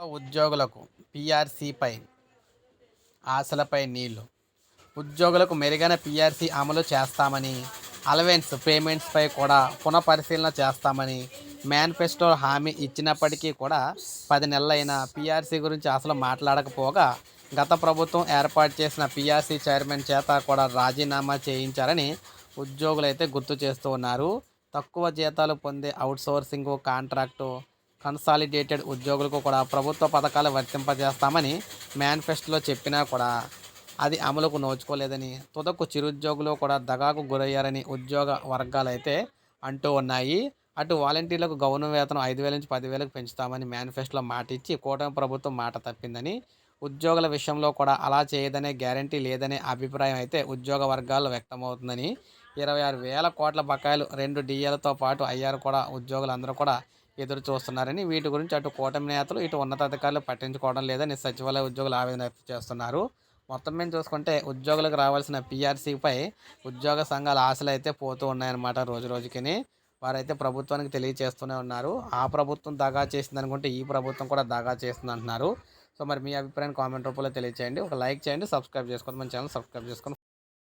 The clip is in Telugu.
ఉద్యోగులకు పీఆర్సీపై ఆశలపై నీళ్ళు. ఉద్యోగులకు మెరుగైన పీఆర్సీ అమలు చేస్తామని అలవెన్స్ పేమెంట్స్పై కూడా పునఃపరిశీలన చేస్తామని మేనిఫెస్టో హామీ ఇచ్చినప్పటికీ కూడా పది నెలలైన పీఆర్సీ గురించి అసలు మాట్లాడకపోగా గత ప్రభుత్వం ఏర్పాటు చేసిన పీఆర్సీ చైర్మన్ చేత కూడా రాజీనామా చేయించారని ఉద్యోగులు అయితే గుర్తు చేస్తూ ఉన్నారు. తక్కువ జీతాలు పొందే అవుట్సోర్సింగ్ కాంట్రాక్టు కన్సాలిడేటెడ్ ఉద్యోగులకు కూడా ప్రభుత్వ పథకాలు వర్తింపజేస్తామని మేనిఫెస్టోలో చెప్పినా కూడా అది అమలుకు నోచుకోలేదని తుదకు చిరుద్యోగులు కూడా దగాకు గురయ్యారని ఉద్యోగ వర్గాలు అయితే అంటూ ఉన్నాయి. అటు వాలంటీర్లకు గౌరవ వేతనం ఐదు వేల నుంచి పదివేలకు పెంచుతామని మేనిఫెస్టోలో మాట ఇచ్చి కూటమి ప్రభుత్వం మాట తప్పిందని ఉద్యోగుల విషయంలో కూడా అలా చేయదనే గ్యారంటీ లేదనే అభిప్రాయం అయితే ఉద్యోగ వర్గాల్లో వ్యక్తమవుతుందని ఇరవై ఆరు వేల కోట్ల బకాయిలు రెండు డిఏలతో పాటు అయ్యారు కూడా ఉద్యోగులందరూ కూడా ఎదురు చూస్తున్నారని వీటి గురించి అటు కూటమి నేతలు ఇటు ఉన్నతాధికారులు పట్టించుకోవడం లేదని సచివాలయ ఉద్యోగులు ఆవేదన వ్యక్తం చేస్తున్నారు. మొత్తం మేము చూసుకుంటే ఉద్యోగులకు రావాల్సిన పీఆర్సీపై ఉద్యోగ సంఘాల ఆశలు అయితే పోతూ ఉన్నాయన్నమాట రోజు రోజుకిని. వారైతే ప్రభుత్వానికి తెలియజేస్తూనే ఉన్నారు. ఆ ప్రభుత్వం దగా చేసింది అనుకుంటే ఈ ప్రభుత్వం కూడా దగా చేస్తుంది అంటున్నారు. సో మరి మీ అభిప్రాయం కామెంట్ రూపంలో తెలియచేయండి. ఒక లైక్ చేయండి సబ్స్క్రైబ్ చేసుకోండి మన ఛానల్ సబ్స్క్రైబ్ చేసుకోండి.